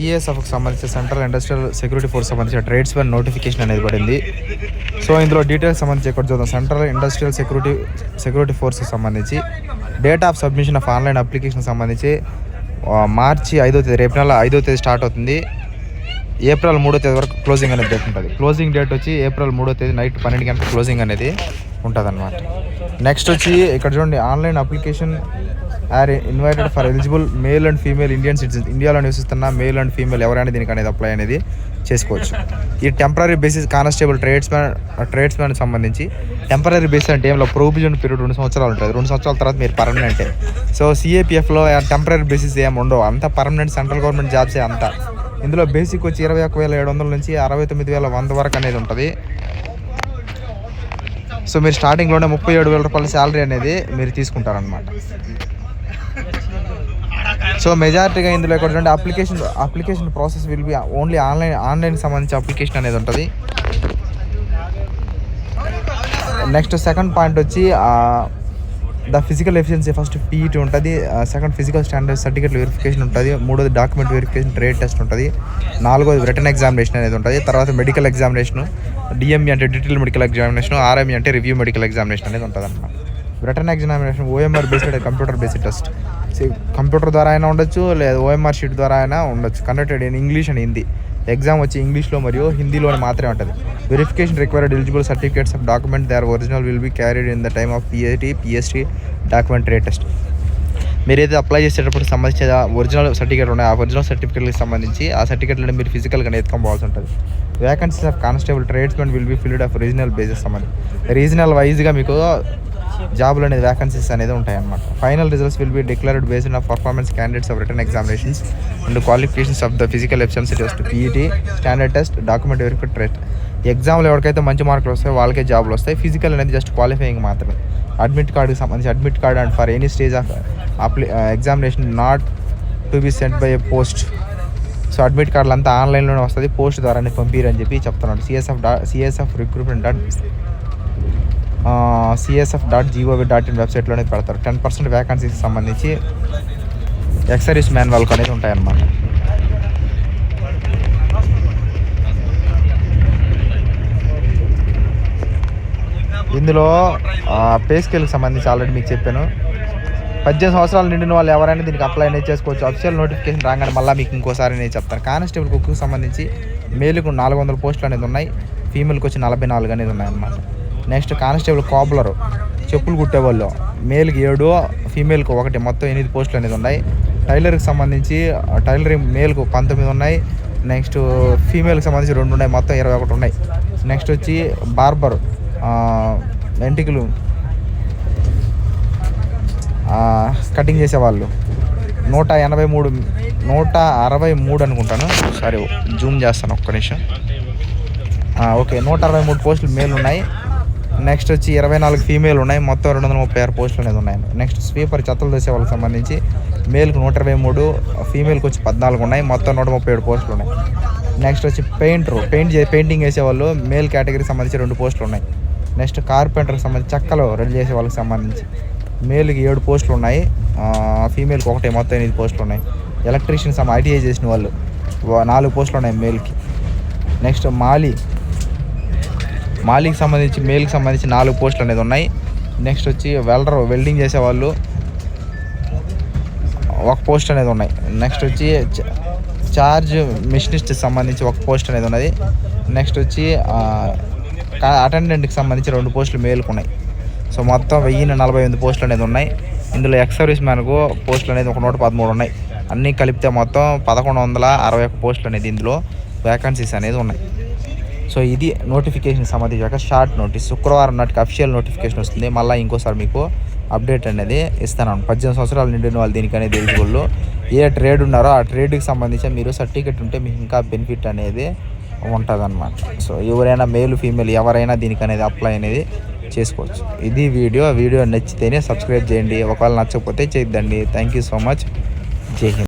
సిఎస్ఎఫ్కి సంబంధించిన central industrial security force సంబంధించిన tradesmen notification అనేది పడింది. సో ఇందులో డీటెయిల్స్ సంబంధించి ఎక్కడ చూద్దాం. సెంట్రల్ ఇండస్ట్రియల్ సెక్యూరిటీ సెక్యూరిటీ ఫోర్స్కి సంబంధించి date of submission of online application సంబంధించి మార్చి ఐదో తేదీ రేపు నెల ఐదో తేదీ స్టార్ట్ అవుతుంది. ఏప్రిల్ మూడో తేదీ వరకు క్లోజింగ్ అనేది డేట్ ఉంటుంది. క్లోజింగ్ డేట్ వచ్చి ఏప్రిల్ మూడో తేదీ నైట్ పన్నెండు గంటల క్లోజింగ్ అనేది ఉంటుంది అనమాట నెక్స్ట్ వచ్చి ఇక్కడ చూడండి online application are invited for eligible male and female Indian citizens. ఇండియాలో నివసిస్తున్న మేల్ అండ్ ఫీమేల్ ఎవరైనా దీనికి అనేది అప్లై అనేది చేసుకోవచ్చు. ఈ temporary basis constable tradesman tradesman సంబంధించి టెంపరీ బేసిస్ అంటే ఏమో ప్రొవిజన్ పీరియడ్ రెండు సంవత్సరాలు ఉంటుంది. రెండు సంవత్సరాల తర్వాత మీరు పర్మనెంటే సో సిఏపిఎఫ్లో టెంపరీ బేసిస్ ఏమి ఉండవు. అంతా పర్మనెంట్ సెంట్రల్ గవర్నమెంట్ జాబ్సే అంతా. ఇందులో బేసిక్ వచ్చి ఇరవై ఒక్క వేల ఏడు వందల నుంచి అరవై తొమ్మిది వేల వంద వరకు అనేది ఉంటుంది. సో మీరు స్టార్టింగ్లోనే ముప్పై ఏడు వేల రూపాయల శాలరీ అనేది మీరు తీసుకుంటారనమాట సో మెజారిటీగా ఇందులో ఎక్కడ application application process will be only online online సంబంధించి అప్లికేషన్ అనేది ఉంటుంది. నెక్స్ట్ సెకండ్ పాయింట్ వచ్చి the physical efficiency first PET ఉంటుంది. Second physical standard certificate verification ఉంటుంది. మూడోది డాక్యుమెంట్ వెరిఫికేషన్ ట్రేడ్ టెస్ట్ ఉంటుంది. నాలుగోది రిటర్న్ ఎగ్జామినేషన్ అనేది ఉంటుంది. తర్వాత మెడికల్ ఎగ్జామినేషన్ డిఎంఈ అంటే డీటెయిల్ మెడికల్ ఎగ్జామినేషన్ ఆర్ఎంఈ అంటే రివ్యూ మెడికల్ ఎగ్జామినేషన్ అనేది ఉంటుంది అన్నమాట written examination OMR based computer based test computer ద్వారా అయినా ఉండొచ్చు లేదా ఓఎంఆర్ షీట్ ద్వారా అయినా ఉండొచ్చు. Conducted in English and Hindi exam వచ్చి ఇంగ్లీష్లో మరియు హిందీలో మాత్రమే ఉంటుంది. Verification required eligible certificates of document they are original will be carried in the time of PST PST document test మీరైతే అప్లై చేసేటప్పుడు సంబంధించిన ఒరిజినల్ సర్టిఫికేట్ ఉన్నాయి ఆ ఒరిజినల్ సర్టిఫికేట్కి సంబంధించి ఆ సర్టిఫికేట్లను మీరు ఫిజికల్గా ఎత్తుకోవాల్సి ఉంటుంది. Vacancies of constable tradesmen will be filled of regional basis సంబంధించి. రీజనల్ వైజ్గా మీకు జాబులు అనేది వ్యాకన్సీస్ అనేది ఉంటాయన్నమాట. Final results will be declared based of performance candidates of written examinations and qualifications of the physical efficiency test PET standard test document verification test ఎగ్జామ్లో ఎవరికైతే మంచి మార్కులు వస్తాయో వాళ్ళకే జాబ్లు వస్తాయి. ఫిజికల్ అనేది జస్ట్ క్వాలిఫైయింగ్ మాత్రమే. అడ్మిట్ కార్డుకి సంబంధించి admit card and for any stage of apply examination not to be sent by a post so admit కార్డులు అంతా ఆన్లైన్లోనే వస్తుంది. పోస్ట్ ద్వారానే పంపిరని చెప్పి చెప్తున్నాడు. సిఎస్ఎఫ్ డా CSF recruitment dot CSF dot GOV dot in వెబ్సైట్లోనే పెడతారు. టెన్ పర్సెంట్ వ్యాకన్సీకి సంబంధించి ఎక్సర్వీస్ మాన్యువల్కి అనేది ఉంటాయన్నమాట. ఇందులో పే స్కేల్కి సంబంధించి ఆల్రెడీ మీకు చెప్పాను. పద్దెనిమిది సంవత్సరాలు నిండిన వాళ్ళు ఎవరైనా దీనికి అప్లై అనేది చేసుకోవచ్చు. అఫీషియల్ నోటిఫికేషన్ రాగానే మళ్ళీ మీకు ఇంకోసారి నేను చెప్తాను. కానిస్టేబుల్ కుక్కి సంబంధించి మేలుకు నాలుగు వందల పోస్టులు అనేది ఉన్నాయి. ఫీమేల్కి వచ్చి నలభై నాలుగు అనేది ఉన్నాయి అన్నమాట నెక్స్ట్ కానిస్టేబుల్ కాపులరు. చెప్పులు కుట్టేవాళ్ళు. మేల్కి ఏడు ఫీమేల్కి ఒకటి. మొత్తం ఎనిమిది పోస్టులు అనేది ఉన్నాయి. టైలర్కి సంబంధించి టైలరింగ్ మేల్కు పంతొమ్మిది ఉన్నాయి. నెక్స్ట్ ఫీమేల్కి సంబంధించి రెండు ఉన్నాయి. మొత్తం ఇరవై ఒకటి ఉన్నాయి. నెక్స్ట్ వచ్చి బార్బర్ వెంటికలు కటింగ్ చేసేవాళ్ళు. నూట ఎనభై మూడు నూట అరవై మూడు అనుకుంటాను. సారీ జూమ్ చేస్తాను ఒక్క నిమిషం. ఓకే. నూట అరవై మూడు పోస్టులు మేలు ఉన్నాయి నెక్స్ట్ వచ్చి ఇరవై నాలుగు ఫీమేల్ ఉన్నాయి. మొత్తం రెండు వందల ముప్పై ఆరు పోస్టులు అనేది ఉన్నాయి. నెక్స్ట్ స్వీపర్ చెత్తలు చేసే వాళ్ళకి సంబంధించి మేల్కి నూట ఇరవై మూడు ఫీమేల్కి వచ్చి పద్నాలుగు ఉన్నాయి. మొత్తం నూట ముప్పై ఏడు పోస్టులు ఉన్నాయి. నెక్స్ట్ వచ్చి పెయింటర్ పెయింట్ పెయింటింగ్ వేసేవాళ్ళు మేల్ కేటగిరీకి సంబంధించి రెండు పోస్టులు ఉన్నాయి. నెక్స్ట్ కార్పెంటర్కి సంబంధించి చెక్కలు రెడీ చేసే వాళ్ళకి సంబంధించి మేల్కి ఏడు పోస్టులు ఉన్నాయి. ఫీమేల్కి ఒకటే మొత్తం ఎనిమిది పోస్టులు ఉన్నాయి. ఎలక్ట్రీషియన్ సమ ఐటీఐ చేసిన వాళ్ళు నాలుగు పోస్టులు ఉన్నాయి మేల్కి నెక్స్ట్ మాలి మాలికి సంబంధించి మేల్కి సంబంధించి నాలుగు పోస్టులు అనేది ఉన్నాయి. నెక్స్ట్ వచ్చి వెల్డర్ వెల్డింగ్ చేసేవాళ్ళు ఒక పోస్ట్ అనేది ఉన్నాయి. నెక్స్ట్ వచ్చి చార్జ్ మిషనిస్ట్ సంబంధించి ఒక పోస్ట్ అనేది ఉన్నది. నెక్స్ట్ వచ్చి అటెండెంట్కి సంబంధించి రెండు పోస్టులు మేలుకున్నాయి సో మొత్తం వెయ్యి నలభై ఎనిమిది పోస్టులు అనేది ఉన్నాయి. ఇందులో ఎక్స్ సర్వీస్ మ్యాన్కు పోస్టులు అనేది ఒక నూట పదమూడు ఉన్నాయి. అన్నీ కలిపితే మొత్తం పదకొండు వందల అరవై ఒక్క పోస్టులు అనేది ఇందులో వ్యాకన్సీస్ అనేది ఉన్నాయి. సో ఇది నోటిఫికేషన్ సంబంధించాక షార్ట్ నోటీస్ శుక్రవారం నాటికి అఫీషియల్ నోటిఫికేషన్ వస్తుంది. మళ్ళీ ఇంకోసారి మీకు అప్డేట్ అనేది ఇస్తాను. పద్దెనిమిది సంవత్సరాలు నిండిన వాళ్ళు దీనికనేది ఎలిజిబుల్లో ఏ ట్రేడ్ ఉన్నారో ఆ ట్రేడ్కి సంబంధించి మీరు సర్టిఫికెట్ ఉంటే మీకు ఇంకా బెనిఫిట్ అనేది ఉంటుంది అనమాట సో ఎవరైనా మేల్ ఫీమేల్ ఎవరైనా దీనికి అనేది అప్లై అనేది చేసుకోవచ్చు. ఇది వీడియో. వీడియో నచ్చితేనే సబ్స్క్రైబ్ చేయండి. ఒకవేళ నచ్చకపోతే చేద్దండి. థ్యాంక్ యూ సో మచ్ జై హింద్.